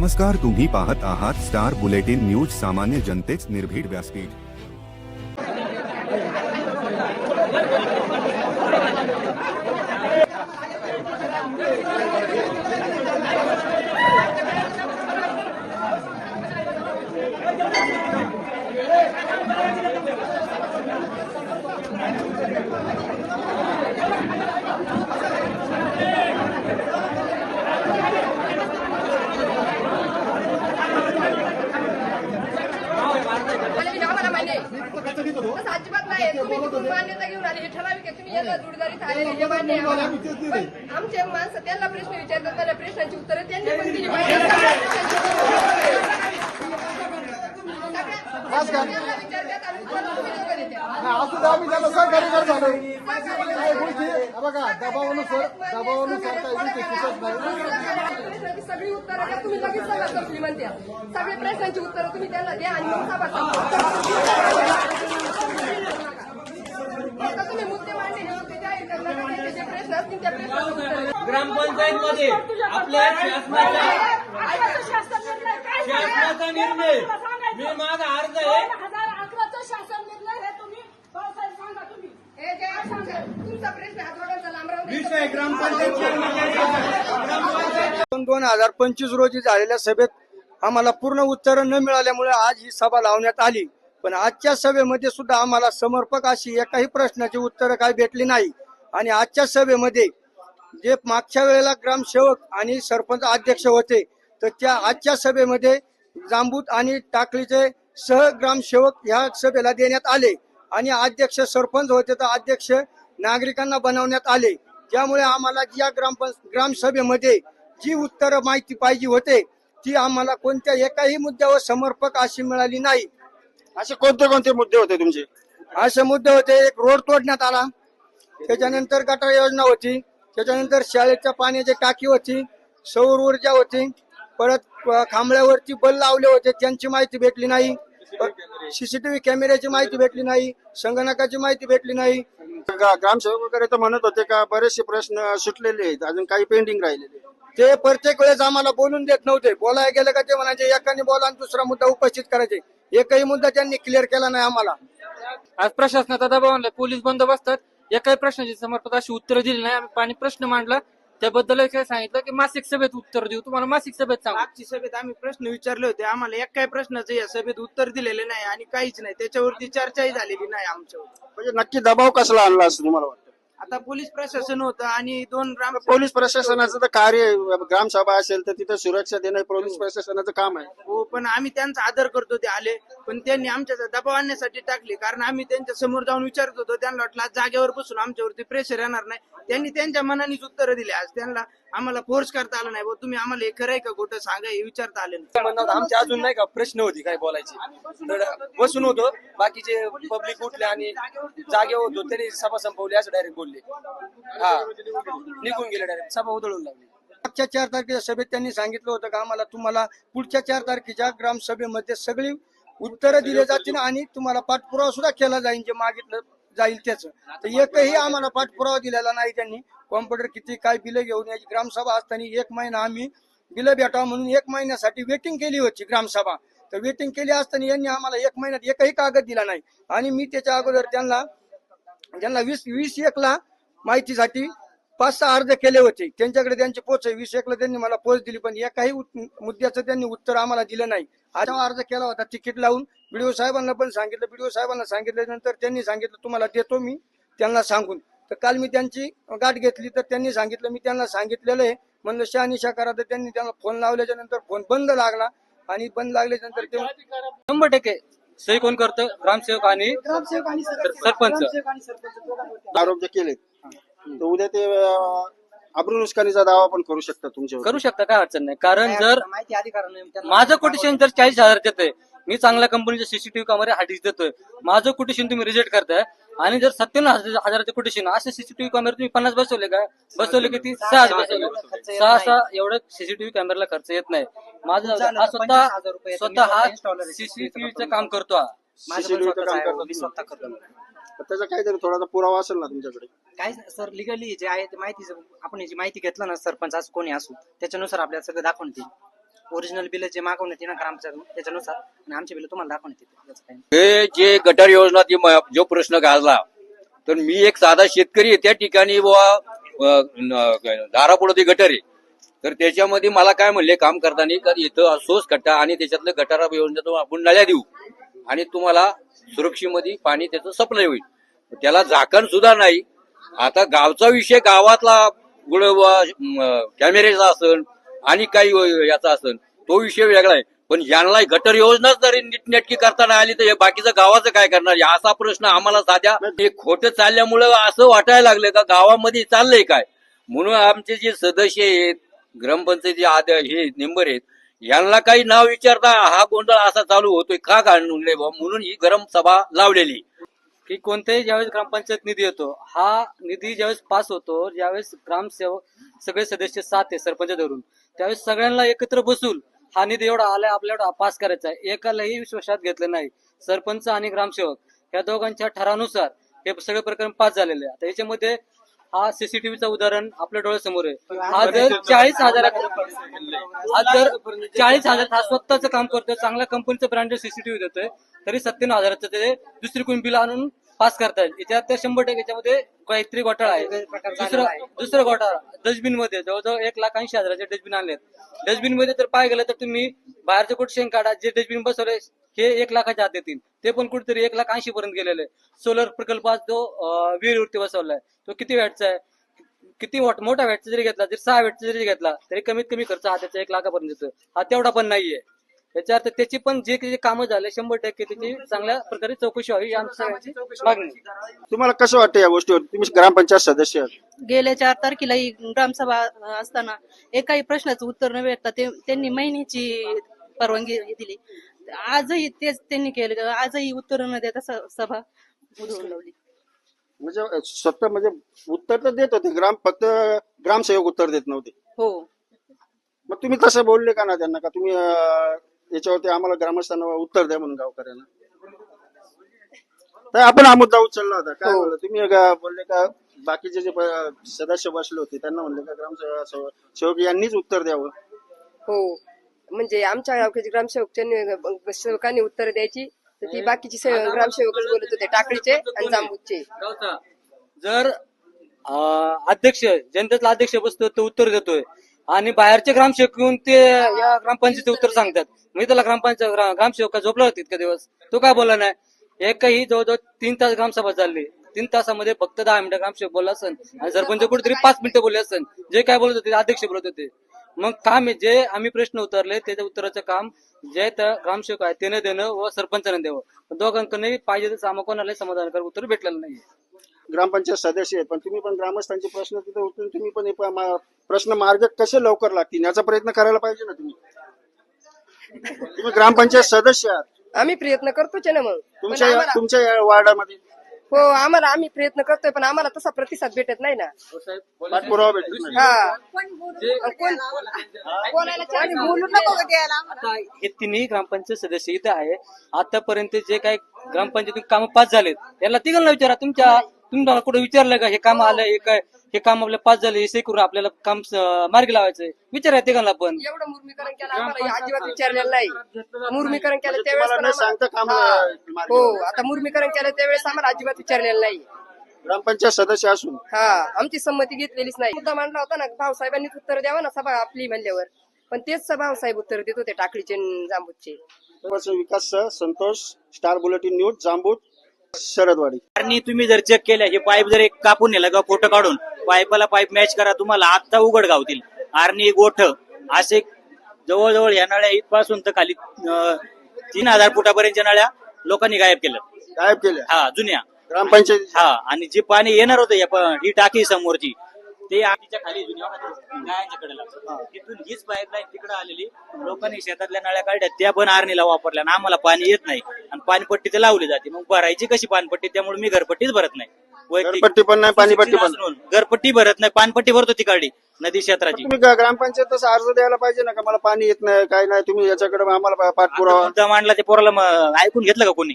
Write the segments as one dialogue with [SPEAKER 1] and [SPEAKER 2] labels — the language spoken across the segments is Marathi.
[SPEAKER 1] नमस्कार तुम्ही पाहत आहात स्टार बुलेटिन न्यूज़ सामान्य जनतेच निर्भीड व्यासपीठ.
[SPEAKER 2] ठराविक आहे तुम्ही याला जोडदारीत आलेले मान्य आहे. आम्हाला. पण आमचे माणसं त्यांना प्रश्न विचारतात त्या प्रश्नांची उत्तरं त्यांनी पण दिली पाहिजे. सगळ्या प्रश्नांना विचारतात आणि उत्तरं तुम्ही लोकं देता.
[SPEAKER 3] असू द्या आम्ही त्याला सहकार्य करत आलो काही गोष्टी हे बघा दबावानुसार दबावानुसार काही गोष्टी चुकत नाही
[SPEAKER 2] प्रश्नांची सगळी उत्तरं द्या. तुम्ही लगेच सभा संपली म्हणते. सगळ्या प्रश्नांची उत्तरं तुम्ही त्यांना द्या आणि मग सभा. फक्त तुम्ही मुद्दे मांडले हे मुद्दे जाहीर करू नका. त्यांचे जे प्रश्न असतील त्या प्रश्नांची उत्तरं द्या.
[SPEAKER 4] ग्रामपंचायत मध्ये आपल्या शासनाचा निर्णय. मी माझा अर्ज आहे.
[SPEAKER 5] हे
[SPEAKER 2] हे हा
[SPEAKER 3] दोन हजार पंचवीस रोजी झालेल्या सभेत आम्हाला पूर्ण उत्तरं न मिळाल्यामुळे आज ही सभा लावण्यात आली. पण आजच्या सभेमध्ये सुद्धा आम्हाला समर्पक अशी एकाही प्रश्नाची उत्तरं काही भेटली नाही. आणि आजच्या सभेमध्ये जे मागच्या वेळेला ग्रामसेवक आणि सरपंच अध्यक्ष होते तर त्या आजच्या सभेमध्ये जांबूत आणि टाकळीचे सह ग्रामसेवक ह्या सभेला देण्यात आले. आणि अध्यक्ष सरपंच होते तर अध्यक्ष नागरिकांना बनवण्यात आले. त्यामुळे आम्हाला ज्या ग्राम ग्रामसभेमध्ये जी उत्तरं माहिती पाहिजे होते ती आम्हाला कोणत्या एकाही मुद्द्यावर समर्पक अशी मिळाली नाही.
[SPEAKER 6] असे कोणते कोणते मुद्दे होते तुमचे?
[SPEAKER 3] असे मुद्दे होते एक रोड तोडण्यात आला. त्याच्यानंतर गटार योजना होती. त्याच्यानंतर शाळेच्या पाण्याची टाकी होती. सौर ऊर्जा होती. परत खांबळ्यावरती बल लावले होते. त्यांची माहिती भेटली नाही. सीसीटीव्ही कॅमेऱ्याची माहिती भेटली नाही. संगणकाची माहिती भेटली नाही.
[SPEAKER 6] ग्रामसेवक वगैरे तर म्हणत होते का बरेचसे प्रश्न सुटलेले आहेत. अजून काही पेंडिंग राहिलेले.
[SPEAKER 3] ते प्रत्येक वेळेस आम्हाला बोलून देत नव्हते. बोलायला गेलं का ते म्हणायचे एकाने बोला आणि दुसरा मुद्दा उपस्थित करायचे. एकही मुद्दा त्यांनी क्लिअर केला नाही आम्हाला.
[SPEAKER 7] आज प्रशासनाचा दबाव पोलीस बंदोबस्तात एकाही प्रश्नाची समर्पक अशी उत्तर दिली नाही. आम्ही पाणी प्रश्न मांडला. त्याबद्दल काय सांगितलं की मासिक सभेत उत्तर देऊ. तुम्हाला मासिक सभेत सांगू.
[SPEAKER 4] आजची सभेत आम्ही प्रश्न विचारले होते. आम्हाला एक काही प्रश्नाचं या सभेत उत्तर दिलेले नाही आणि काहीच नाही. त्याच्यावरती चर्चाही झालेली नाही आमच्यावर
[SPEAKER 6] म्हणजे नक्की दबाव कसला आणला असं तुम्हाला वाटतं?
[SPEAKER 4] आता पोलीस प्रशासन होतं आणि दोन ग्राम
[SPEAKER 6] पोलीस प्रशासनाचं तर कार्य. ग्रामसभा असेल तर तिथं सुरक्षा देणं पोलीस प्रशासनाचं काम आहे.
[SPEAKER 4] हो पण आम्ही त्यांचा आदर करतो ते आले. पण त्यांनी आमच्या दबाव आणण्यासाठी टाकले. कारण आम्ही त्यांच्यासमोर जाऊन विचारत होतो त्यांना वाटलं आज जागेवर बसून आमच्यावरती प्रेशर येणार नाही. त्यांनी त्यांच्या मनानेच उत्तरं दिली. आज त्यांना आम्हाला फोर्स करता आलं नाही. तुम्ही आम्हाला हे खरंय का खोटं सांगा हे विचारता आले नाही.
[SPEAKER 8] म्हणतात आमचे अजून नाही का प्रश्न होती काय बोलायची? तर बसून होतो. बाकीचे पब्लिक उठले आणि जागेवर होतो त्यांनी सभा संपवली असं डायरेक्ट बोलले. हा. निघून गेले डायरेक्ट सभा उधळून लागली.
[SPEAKER 3] मागच्या चार तारखेच्या सभेत त्यांनी सांगितलं होतं का आम्हाला तुम्हाला पुढच्या चार तारखेच्या ग्रामसभेमध्ये सगळी उत्तरं दिली जातील आणि तुम्हाला पाठपुरावा सुद्धा केला जाईल जे मागितलं जाईल त्याच. तर एकही आम्हाला पाठपुरावा दिलेला नाही त्यांनी. कॉम्प्युटर किती काय बिलं घेऊन याची ग्रामसभा असताना एक महिना आम्ही बिलं भेटावं म्हणून एक महिन्यासाठी वेटिंग केली होती ग्रामसभा. तर वेटिंग केली असताना यांनी आम्हाला एक महिन्यात एकही कागद दिला नाही. आणि मी त्याच्या अगोदर त्यांना त्यांना वीस वीस एकला माहितीसाठी पाच सहा अर्ज केले होते. त्यांच्याकडे त्यांची पोच आहे. वीस एकला त्यांनी मला पोच दिली पण एकाही उत- मुद्द्याचं त्यांनी उत्तर आम्हाला दिलं नाही. आता अर्ज केला होता तिकीट लावून. बीडीओ साहेबांना पण सांगितलं. बीडीओ साहेबांना सांगितल्यानंतर त्यांनी सांगितलं तुम्हाला देतो मी त्यांना सांगून. तर काल मी त्यांची गाठ घेतली तर त्यांनी सांगितलं मी त्यांना सांगितलेलं आहे. म्हणलं शहानिशा करा. तर त्यांनी त्यांना फोन लावल्याच्या नंतर फोन बंद लागला. आणि बंद लागल्याच्या नंतर ते
[SPEAKER 7] शंभर टक्के सही कोण करतं? ग्रामसेवक आणि सरपंच.
[SPEAKER 6] आरोप जे केले तर उद्या ते अं, अब्रू नुकसानीचा दावा पण करू शकतात तुमच्यावर
[SPEAKER 7] करू शकता काय अडचण नाही. कारण जर माझं कोटेशन जर चाळीस हजार देतोय मी चांगल्या कंपनीच्या सीसीटीव्ही कॅमेरे हार्डिस्क देतोय. माझं कोटेशन तुम्ही रिजेक्ट करताय आणि जर सत्त्याण्णव हजार हजाराचे कोटेशन असे सीसीटीव्ही कॅमेरे तुम्ही पन्नास बसवले का? बसवले किती? सहा बसवले. सहा सहा एवढं सीसीटीव्ही कॅमेराला खर्च येत नाही. माझं हा स्वतः स्वतः हा सीसीटीव्हीचं काम करतो हा.
[SPEAKER 6] CCTV चं काम करतात ना. तर त्याचा काहीतरी थोडासा पुरावा असेल ना तुमच्याकडे?
[SPEAKER 9] काय सर लिगली जे आहे ते माहिती आपण याची माहिती घेतलं ना सरपंच असं कोणी असू त्याच्यानुसार आपल्याला सगळं दाखवून देईल. ओरिजिनल बिल जे मागवण्यात येणार आमच्या त्याच्यानुसार? आणि आमचे बिल तुम्हाला दाखवण्यात येतील. त्याचं काही नाही.
[SPEAKER 10] हे जे गटार योजना ती म- जो प्रश्न गाजला तर मी एक साधा शेतकरी आहे त्या ठिकाणी बुवा दारापुढं ते गटर आहे. तर त्याच्यामध्ये मला काय म्हणले काम करताना का इथं असोच कट्टा आणि त्याच्यातलं गटारा योजनेतून आपण नळ्या देऊ आणि तुम्हाला सुरक्षेमध्ये पाणी त्याचं सप्लाय होईल. त्याला झाकण सुद्धा नाही. आता गावचा विषय गावातला गुळ कॅमेरेचा असन आणि काही व- याचा असन. तो विषय वेगळा आहे. पण यांना गटर योजनाच जरी नीटनेटकी करताना आली तर हे बाकीचं गावाचं काय करणार? असा प्रश्न आम्हाला साध्या हे खोटं चालल्यामुळं असं वाटायला लागलं का गावामध्ये चाललंय काय? म्हणून आमचे जे सदस्य आहेत ग्रामपंचायती आद हे मेंबर आहेत यांना काही नाव विचारता हा गोंधळ असा चालू होतोय. का काढून म्हणून ही गरम सभा लावलेली.
[SPEAKER 7] की कोणत्याही ज्यावेळेस ग्रामपंचायत निधी येतो हा निधी ज्यावेळेस पास होतो ज्यावेळेस ग्रामसेवक सगळे सदस्य साथ आहे सरपंच धरून त्यावेळेस सगळ्यांना एकत्र बसून हा निधी एवढा आलाय आपल्याला पास करायचा आहे. एकालाही विश्वासात घेतलं नाही. सरपंच आणि ग्रामसेवक या दोघांच्या ठरानुसार हे सगळे प्रकरण पास झालेले आहे. आता याच्यामध्ये हा सीसीटीव्हीचा उदाहरण आपल्या डोळ्यासमोर आहे. हा जर चाळीस हजार हा जर चाळीस हजार हा स्वतःच काम करतोय चांगल्या कंपनीचं ब्रँडेड सीसीटीव्ही देतोय तरी सत्त्याण्णव हजाराचं ते दुसरी कोणी बिल आणून पास करतायत याच्यात शंभर टक्के याच्यामध्ये काहीतरी घोटाळा आहे. दुसरं दुसरं घोटाळा. डस्टबिनमध्ये जवळजवळ एक लाख ऐंशी हजाराचे डस्टबिन आणलेत. डस्टबिनमध्ये तर पाय गेलं तर तुम्ही बाहेरचे कुठे शेंग काढा जे डस्टबिन बसवले हे एक लाखाच्या आत येतील. ते पण कुठेतरी एक लाख ऐंशी पर्यंत गेलेले सोलर प्रकल्प आज जो विहिरीवरती बसवलाय तो किती वॅटचा आहे? किती मोठा वॅटचा जरी घेतला जरी सहा वॅटचा जरी घेतला तरी कमीत कमी खर्च हा त्याचा एक लाखापर्यंत येतो हा तेवढा पण नाहीये. याच्या अर्थ त्याची पण जे काही कामं झाले शंभर टक्के त्याची चांगल्या प्रकारे चौकशी व्हावी ही सगळ्यांची मागणी आहे.
[SPEAKER 6] तुम्हाला कसं वाटतं या गोष्टीवर? तुम्ही ग्रामपंचायत सदस्य आहात.
[SPEAKER 11] गेल्या चार तारखेला ही ग्रामसभा असताना एकाही प्रश्नाचं उत्तर न भेटता ते त्यांनी महिन्याची परवानगी दिली. आजही तेच त्यांनी केलं. आजही उत्तर न देता स- सभा लावली
[SPEAKER 6] म्हणजे स्वतः म्हणजे उत्तर तर देत होते. ग्राम फक्त ग्रामसेवक उत्तर देत नव्हते.
[SPEAKER 11] हो.
[SPEAKER 6] मग तुम्ही तसं बोलले का ना त्यांना? का तुम्ही अं, याच्यावरती आम्हाला ग्रामस्थांना उत्तर द्या म्हणून गावकऱ्यांना. तर आपण हा मुद्दा उचलला होता. काय बोलला तुम्ही का- बोलले का? बाकीचे जे प- सदस्य बसले होते त्यांना म्हणले का ग्रामसेवक सेवक यांनीच उत्तर द्यावं?
[SPEAKER 2] हो. म्हणजे आमच्या गावचे ग्रामसेवक सेवकांनी उत्तर द्यायची. तर ती बाकीची से- ग्रामसेवकच बोलत होते टाकळीचे आणि जांबूचे.
[SPEAKER 7] जर अं, अध्यक्ष जनतेतला अध्यक्ष बसतो तो उत्तर देतोय. आणि बाहेरचे ग्रामसेवक येऊन ते या ग्रामपंचायतीचे उत्तर सांगतात. मी त्याला ग्रामपंचायत ग्रामसेवक झोपला होता इतका दिवस? तो काय बोलला नाही? एकही जवळजवळ तीन तास ग्रामसभा चालली. तीन तासामध्ये फक्त दहा मिनिटं ग्रामसेवक बोलला असन. आणि सरपंच कुठेतरी पाच मिनिटं बोलले असन. जे काय बोलत होते ते अध्यक्ष बोलत होते. मग काम आहे जे आम्ही प्रश्न उतरले त्याच्या उत्तराचं काम जे त्या ग्रामसेवक आहे त्याने देणं व सरपंचाने द्यावं. दोघांकडे पाहिजे तसं आम्हाला कोणालाही समाधानकारक उत्तर भेटलेलं नाही
[SPEAKER 6] ग्रामपंचायत सदस्य आहेत. पण तुम्ही पण ग्रामस्थांचे प्रश्न तिथे उचलून तुम्ही पण हे प- मा- प्रश्न मार्ग कसे लवकर लागतील याचा प्रयत्न करायला पाहिजे ना तुम्ही. तुम्ही ग्रामपंचायत सदस्य आहात.
[SPEAKER 2] आम्ही प्रयत्न करतोच आहे ना मग. पण
[SPEAKER 6] तुमच्या
[SPEAKER 2] आम्हाला-
[SPEAKER 6] तुमच्या या वार्डामध्ये.
[SPEAKER 2] हो आम्हाला आम्ही प्रयत्न करतोय पण आम्हाला तसा प्रतिसाद भेटत नाही ना.
[SPEAKER 6] पाठपुरावा भेटत नाही.
[SPEAKER 2] हा. कोण कोणाला चान्स बोलू नको
[SPEAKER 7] आता हे तिन्ही ग्रामपंचायत सदस्य इथे आहे. आतापर्यंत जे काही ग्रामपंचायतीतून काम पास झालेत याला तिघांना विचारा तुमच्या तुम्हाला कुठे विचारलं का हे काम आलं हे काय हे काम आपल्याला पास झालं हे करून आपल्याला काम मार्गी लावायचंय. विचारा तिघांना पण.
[SPEAKER 2] एवढं मुर्मीकरण केलं आम्हाला हे अजिबात विचारलेलं नाही. मुर्मीकरण केलं त्यावेळेस पण
[SPEAKER 6] सांगता काम
[SPEAKER 2] आम्हाला- हो. आता मुर्मीकरण केलं त्यावेळेस आम्हाला अजिबात विचारलेलं नाही.
[SPEAKER 6] ग्रामपंचायत सदस्य असून.
[SPEAKER 2] हा आमची संमती घेतलेलीच नाही. मुद्दा मांडला होता ना भाऊसाहेबांनीच उत्तर द्यावं ना सभा आपली म्हणल्यावर. पण तेच भाऊसाहेब उत्तर देत होते टाकळीचे आणि
[SPEAKER 6] सर्वस्व विकास सह Santosh star bulletin news Jambut. Sharadwadi.
[SPEAKER 9] आणि तुम्ही जर चेक केल्या हे पाईप जर एक कापून नेला का फोटो काढून पाईपाला पाईप मॅच करा तुम्हाला आत्ता उघड गावतील आर्नी गोठ असे जवळजवळ या नळ्या इथपासून तर खाली अं, तीन हजार फुटापर्यंतच्या नळ्या लोकांनी गायब केलं
[SPEAKER 6] गायब केल्या.
[SPEAKER 9] हा जुन्या.
[SPEAKER 6] ग्रामपंचायत
[SPEAKER 9] हा आणि जे पाणी येणार होतं या प- ही टाकी समोरची ते आगीच्या खाली जुन्या गायांच्या कडेला तिथून हीच पाईपलाईन तिकडे आलेली. लोकांनी शेतातल्या नळ्या काढल्या त्या पण आरणीला वापरल्या आणि आम्हाला पाणी येत नाही. आणि पाणीपट्टी तर लावली जाते. मग भरायची कशी पाणपट्टी? त्यामुळे मी घरपट्टीच भरत नाही.
[SPEAKER 6] घरपट्टी पण नाही पाणीपट्टी पण.
[SPEAKER 9] घरपट्टी भरत नाही. पाणपट्टी भरतो तिकडे नदी क्षेत्राची.
[SPEAKER 6] तुम्ही ग्रामपंचायत तसा अर्ज द्यायला पाहिजे ना का? मला पाणी येत नाही काय नाही तुम्ही याच्याकडे आम्हाला पाठपुरावा
[SPEAKER 9] मुद्दा मांडला ते पोराला ऐकून घेतलं का कोणी?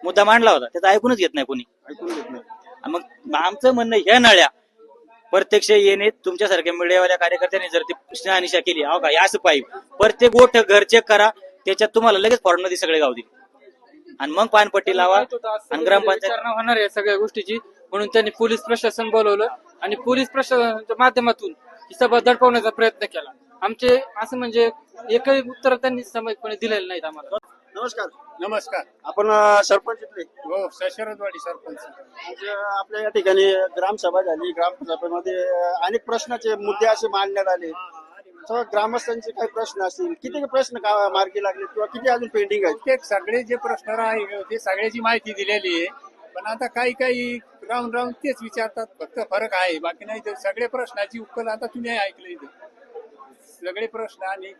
[SPEAKER 9] मुद्दा मांडला होता. त्याचा ऐकूनच घेत नाही कोणी.
[SPEAKER 6] ऐकून घेत नाही.
[SPEAKER 9] मग आमचं म्हणणं ह्या नळ्या प्रत्यक्ष येणे तुमच्यासारख्या मीडियावाल्या कार्यकर्त्यांनी जर ती शहानिशा केली अहो का? हे असं पाईप प्रत्येक गोष्ट घर चेक करा त्याच्यात तुम्हाला लगेच फॉर्ममध्ये सगळे गाव देईल आणि मग पानपट्टी लावा आणि ग्रामपंचायत
[SPEAKER 7] विचारणा होणार आहे सगळ्या गोष्टीची. म्हणून त्यांनी पोलीस प्रशासन बोलवलं आणि पोलीस प्रशासनाच्या माध्यमातून ही सभा दडपवण्याचा प्रयत्न केला. आमचे असं म्हणजे एकही उत्तर त्यांनी समजपणे दिलेलं नाहीत आम्हाला.
[SPEAKER 6] नमस्कार.
[SPEAKER 8] नमस्कार.
[SPEAKER 6] आपण अं, सरपंच इथले.
[SPEAKER 8] हो सशरदवाडी सरपंच.
[SPEAKER 6] आज अं, आपल्या या ठिकाणी ग्रामसभा झाली. ग्रामसभेमध्ये अं, अनेक प्रश्नाचे मुद्दे असे मांडण्यात आले. तर ग्रामस्थांचे काही प्रश्न असतील किती प्रश्न का मार्गी लागले किंवा किती अजून पेंडिंग आहेत?
[SPEAKER 8] ते सगळे जे प्रश्न आहे ते सगळ्याची माहिती दिलेली आहे. पण आता काही काही राहून राहून तेच विचारतात फक्त फरक आहे. बाकी नाही तर सगळे प्रश्नाची उत्तर आता तुम्ही ऐकलं इथं. सगळे प्रश्न आणि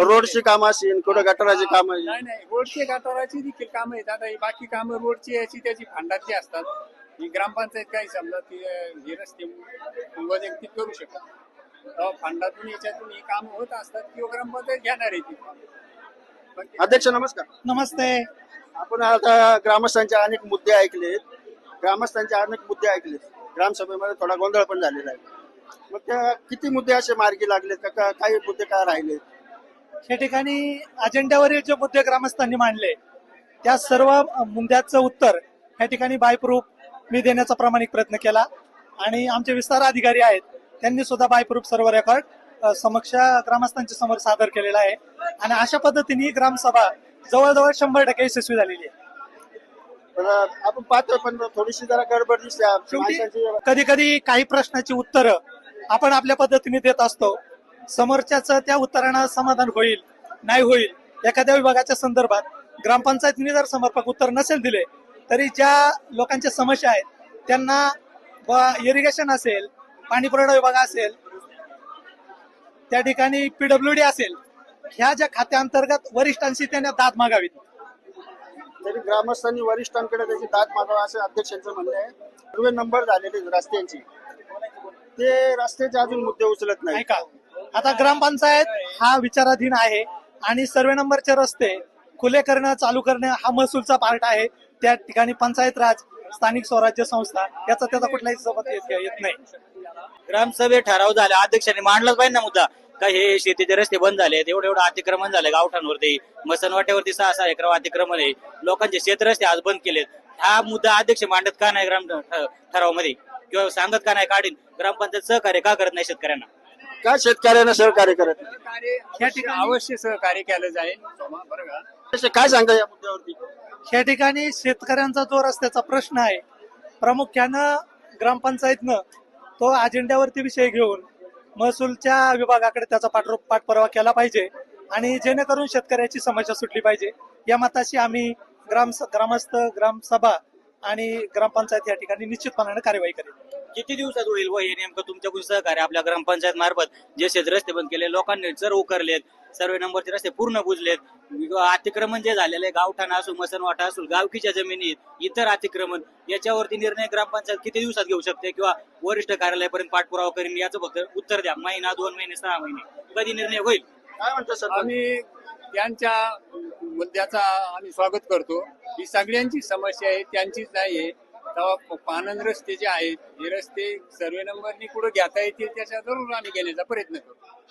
[SPEAKER 6] रोडची कामं असतील कुठं गटाराची कामं
[SPEAKER 8] नाही नाही रोडची गटाराची देखील कामं आहेत. आता ही बाकी कामं रोडची याची त्याची फंडाची असतात. ही ग्रामपंचायत काही समजा ती हे रस्ते वैयक्तिक करू शकत तेव्हा फंडातून याच्यातून ही कामं होत असतात किंवा ग्रामपंचायत घेणार आहे ती. बाकी-
[SPEAKER 6] अध्यक्ष नमस्कार.
[SPEAKER 4] नमस्ते.
[SPEAKER 6] आपण आता ग्रामस्थांचे अनेक मुद्दे ऐकलेत. ग्रामस्थांचे अनेक मुद्दे ऐकलेत. ग्रामसभेमध्ये थोडा गोंधळ पण झालेला आहे. मग त्या किती मुद्दे असे मार्गी का- का काही मुद्दे काय राहिले?
[SPEAKER 4] या ठिकाणी अजेंड्यावरील जे मुद्दे ग्रामस्थांनी मांडले त्या सर्व मुद्द्याचं उत्तर या ठिकाणी बायप्रूफ मी देण्याचा प्रामाणिक प्रयत्न केला. आणि आमचे विस्तार अधिकारी आहेत त्यांनी सुद्धा बायप्रूफ सर्व रेकॉर्ड समक्ष ग्रामस्थांच्या समोर सादर केलेला आहे. आणि अशा पद्धतीने ही ग्रामसभा जवळजवळ शंभर टक्के यशस्वी झालेली आहे.
[SPEAKER 6] पण आपण पाहतोय पण थोडीशी जरा गडबड दिसते.
[SPEAKER 4] कधी कधी काही प्रश्नाची उत्तरं आपण आपल्या पद्धतीने देत असतो. समोरच्याच त्या उत्तरानं समाधान होईल नाही होईल एखाद्या विभागाच्या संदर्भात ग्रामपंचायतीने जर समर्पक उत्तर नसेल दिले तरी ज्या लोकांच्या समस्या आहेत त्यांना इरिगेशन असेल पाणी पुरवठा विभाग असेल त्या ठिकाणी पीडब्ल्यू डी असेल ह्या ज्या खात्याअंतर्गत वरिष्ठांशी त्यांना दाद मागावीत
[SPEAKER 6] तरी ग्रामस्थांनी वरिष्ठांकडे त्याची दाद मागावी असं अध्यक्षांचं म्हणणं आहे. नंबर झालेले रस्त्यांची. ते रस्त्याचे अजून मुद्दे उचलत नाही
[SPEAKER 4] का आता ग्रामपंचायत हा विचाराधीन आहे आणि सर्वे नंबरचे रस्ते खुले करणं चालू करणं हा महसूलचा पार्ट आहे. त्या ठिकाणी पंचायत राज स्थानिक स्वराज्य संस्था याचा त्याचा कुठलाही सोबत येत येत नाही.
[SPEAKER 9] ग्रामसभेत ठराव झाला. अध्यक्षांनी मांडलाच पाहिजे ना मुद्दा. का हे शेतीचे रस्ते बंद झाले एवढं एवढं अतिक्रमण झालं गावठांवरती मसनवाट्यावरती सहा सहा एकर अतिक्रमण आहे. लोकांचे शेत रस्ते आज बंद केलेत. हा मुद्दा अध्यक्ष मांडत का नाही ग्राम ठरावमध्ये किंवा सांगत का नाही काढीन ग्रामपंचायत सहकार्य का करत नाही शेतकऱ्यांना?
[SPEAKER 6] का शेतकऱ्यांना सहकार्य करत नाही?
[SPEAKER 8] या ठिकाणी अवश्य सहकार्य केलं जाईल. बरं का
[SPEAKER 6] असे काय सांगता या मुद्द्यावरती?
[SPEAKER 4] या ठिकाणी शेतकऱ्यांचा जो रस्त्याचा प्रश्न आहे प्रामुख्यानं ग्रामपंचायतनं तो अजेंड्यावरती विषय घेऊन महसूलच्या विभागाकडे त्याचा पाठरो पाठपुरावा केला पाहिजे आणि जेणेकरून शेतकऱ्याची समस्या सुटली पाहिजे. या मताशी आम्ही ग्राम ग्रामस्थ ग्रामसभा आणि ग्रामपंचायत या ठिकाणी निश्चितपणाने कार्यवाही करेल.
[SPEAKER 9] किती दिवसात होईल व हे नेमकं तुमच्याकडून सहकार्य? आपल्या ग्रामपंचायत मार्फत जे शेत रस्ते बंद केले लोकांनी जर उकरलेत सर्वे नंबरचे रस्ते पूर्ण बुजलेत किंवा अतिक्रमण जे झालेले गावठाण असू मसनवाटा असू गावकीच्या जमिनीत इतर अतिक्रमण याच्यावरती निर्णय ग्रामपंचायत किती दिवसात घेऊ शकते किंवा वरिष्ठ कार्यालयापर्यंत पाठपुरावा करीन याचं फक्त उत्तर द्या. महिना दोन महिने सहा महिने. कधी निर्णय होईल?
[SPEAKER 6] काय म्हणतो सर
[SPEAKER 8] आम्ही त्यांच्या मुद्द्याचा आम्ही स्वागत करतो. ही सगळ्यांची समस्या आहे त्यांचीच नाही आहे तेव्हा पानंद रस्ते जे आहेत हे रस्ते सर्वे नंबरनी कुठं घेता येतील त्याच्या जरूर आम्ही घेण्याचा प्रयत्न करतो.